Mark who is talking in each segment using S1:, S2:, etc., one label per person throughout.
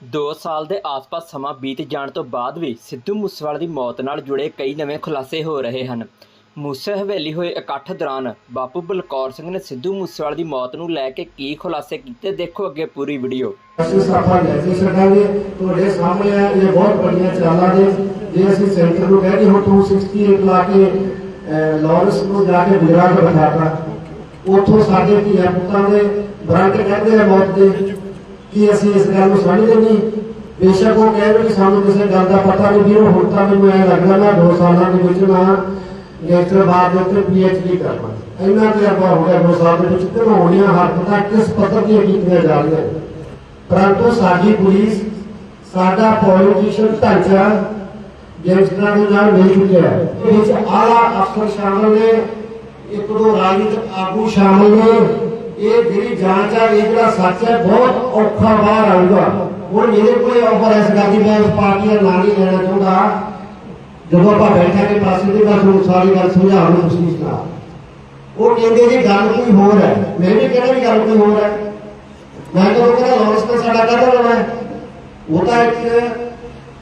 S1: 2 ਸਾਲ ਦੇ ਆਸ-ਪਾਸ ਸਮਾਂ ਬੀਤ ਜਾਣ ਤੋਂ ਬਾਅਦ ਵੀ ਸਿੱਧੂ ਮੂਸੇਵਾਲੇ ਦੀ ਮੌਤ ਨਾਲ ਜੁੜੇ ਕਈ ਨਵੇਂ ਖੁਲਾਸੇ ਹੋ ਰਹੇ ਹਨ। ਮੂਸੇ ਹਵੇਲੀ ਹੋਏ ਇਕੱਠ ਦੌਰਾਨ ਬਾਪੂ ਬਲਕੌਰ ਸਿੰਘ ਨੇ ਸਿੱਧੂ ਮੂਸੇਵਾਲੇ ਦੀ ਮੌਤ ਨੂੰ ਲੈ ਕੇ ਕੀ ਖੁਲਾਸੇ ਕੀਤੇ, ਦੇਖੋ ਅੱਗੇ ਪੂਰੀ ਵੀਡੀਓ।
S2: ਅਸੀਂ ਸਾਫਾ ਲੈ ਕੇ ਛੱਡਾਂਗੇ, ਤੁਹਾਡੇ ਸਾਹਮਣੇ ਆ, ਇਹ ਬਹੁਤ ਵੱਡੀਆਂ ਚਾਲਾਂ ਨੇ। ਜੇ ਅਸੀਂ ਸੈਂਟਰ ਨੂੰ ਕਹਿ ਕੇ 268 ਲਾ ਕੇ ਲਾਰੈਂਸ ਨੂੰ ਜਾ ਕੇ ਗੁਜਰਾਤ ਬਿਠਾਤਾ ਉੱਥੋਂ ਸਾਡੇ ਧੀਆਂ ਪੁੱਤਾਂ ਦੇ ਬਰੰਟ ਕਹਿੰਦੇ ਆ ਮੌਤ ਦੇ ਕਿ ਅਸੀਂ ਇਸ ਗੱਲ ਨੂੰ ਸਮਝਦੇ ਨਹੀਂ। ਬੇਸ਼ੱਕ ਉਹ ਕਹਿ ਰਹੇ ਕਿ ਸਾਨੂੰ ਕਿਸੇ ਗੱਲ ਦਾ ਪਤਾ ਨਹੀਂ ਵੀ ਹੁਣ ਤਾਂ ਮੈਨੂੰ ਐ ਲੱਗਦਾ ਮੈਂ 2 ਸਾਲਾਂ ਦੇ ਵਿੱਚ ਨਾ ਗੈਸਟਰ ਬਾਅਦ ਦੇ ਉੱਤੇ ਪੀਐਚਡੀ ਕਰਨਾ ਇੰਨਾ ਤਜਰਬਾ ਹੋ ਗਿਆ 2 ਸਾਲ ਦੇ ਵਿੱਚ ਘਿਨਾਉਣੀਆਂ ਹਰਕਤਾਂ ਕਿਸ ਪੱਧਰ ਦੀਆਂ ਕੀਤੀਆਂ ਜਾ ਰਹੀਆਂ। ਪਰੰਤੂ ਸਾਡੀ ਪੁਲਿਸ, ਸਾਡਾ ਪੋਲੀਟੀਸ਼ੀਅਨ ਢਾਂਚਾ ਗੈਂਗਸਟਰਾਂ ਨੂੰ ਨਾਲ ਮਿਲ ਚੁੱਕਿਆ ਹੈ। ਵਿੱਚ ਆਲਾ ਅਫਸਰ ਸ਼ਾਮਲ ਨੇ, ਇੱਕ ਦੋ ਰਾਜਨੀਤਿਕ ਆਗੂ ਸ਼ਾਮਲ ਨੇ ਇਹ ਜਿਹੜੀ ਜਾਂਚ ਆ ਇਹ ਜਿਹੜਾ ਸੱਚ ਹੈ, ਬਹੁਤ ਔਖਾ ਬਾਹਰ ਆਊਗਾ। ਹੁਣ ਮੇਰੇ ਕੋਲ ਆਫਰ ਇਸ ਗੱਲ ਦੀ ਮੈਂ ਉਸ ਪਾਰਟੀ ਦਾ ਲੈਣਾ ਚਾਹੁੰਦਾ। ਜਦੋਂ ਆਪਾਂ ਬੈਠਾਂਗੇ ਪਾਸੇ ਦੀ ਗੱਲ ਨੂੰ ਸਾਰੀ ਗੱਲ ਸਮਝਾਉਣ ਦੀ ਕੋਸ਼ਿਸ਼ ਕਰਾਂ। ਉਹ ਕਹਿੰਦੇ ਜੀ, ਗੱਲ ਕੋਈ ਹੋਰ ਹੈ। ਮੈਂ ਵੀ ਕਹਿੰਦਾ ਵੀ ਗੱਲ ਕੋਈ ਹੋਰ ਹੈ। ਮੈਂ ਤਾਂ ਕਹਿੰਦਾ ਲਾਰੈਂਸ ਨੇ ਸਾਡਾ ਕਾਹਦਾ ਲੈਣਾ ਹੈ? ਉਹ ਤਾਂ ਇੱਕ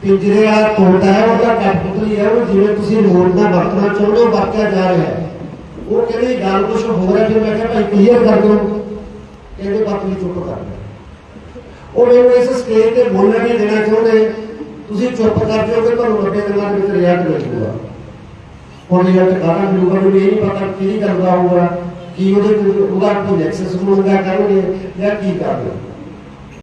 S2: ਪਿੰਜਰੇ ਵਾਲਾ ਤੋਤਾ ਹੈ ਉਹ ਤਾਂ ਹੈ ਉਹ ਜਿਵੇਂ ਤੁਸੀਂ ਰਿਮੋਟ ਦਾ ਵਰਤਣਾ ਚਾਹੁੰਦੇ ਹੋ, ਵਰਤਿਆ ਜਾ ਰਿਹਾ ਹੈ। ਉਹ ਕਹਿੰਦੇ ਗੱਲ ਕੁਝ ਹੋਰ ਹੈ ਫਿਰ ਮੈਂ ਕਿਹਾ ਭਾਈ ਕਲੀਅਰ ਕਰ ਦਿਓ। ਕਹਿੰਦੇ ਬਾਤ ਚੁੱਪ ਕਰ ਦਿਓ ਉਹ ਮੈਨੂੰ ਇਸ ਸਟੇਜ ਤੇ ਬੋਲਣ ਨਹੀਂ ਦੇਣਾ ਚਾਹੁੰਦੇ। ਤੁਸੀਂ ਚੁੱਪ ਕਰ ਜਾਓਗੇ, ਤੁਹਾਨੂੰ 90 ਦਿਨਾਂ ਦੇ ਵਿੱਚ ਰਿਜ਼ਲਟ ਮਿਲ ਹੁਣ ਇਹ ਟਿਕਾਣਾ ਮਿਲੂਗਾ ਮੈਨੂੰ ਇਹ ਨਹੀਂ ਪਤਾ ਕੀ ਕਰਦਾ ਹੋਊਗਾ, ਕੀ ਉਹਦੇ ਉਹਦਾ ਕੋਈ ਐਕਸੈਸ ਹੋਊਗਾ, ਕਰਨਗੇ ਜਾਂ ਕੀ ਕਰਨਗੇ।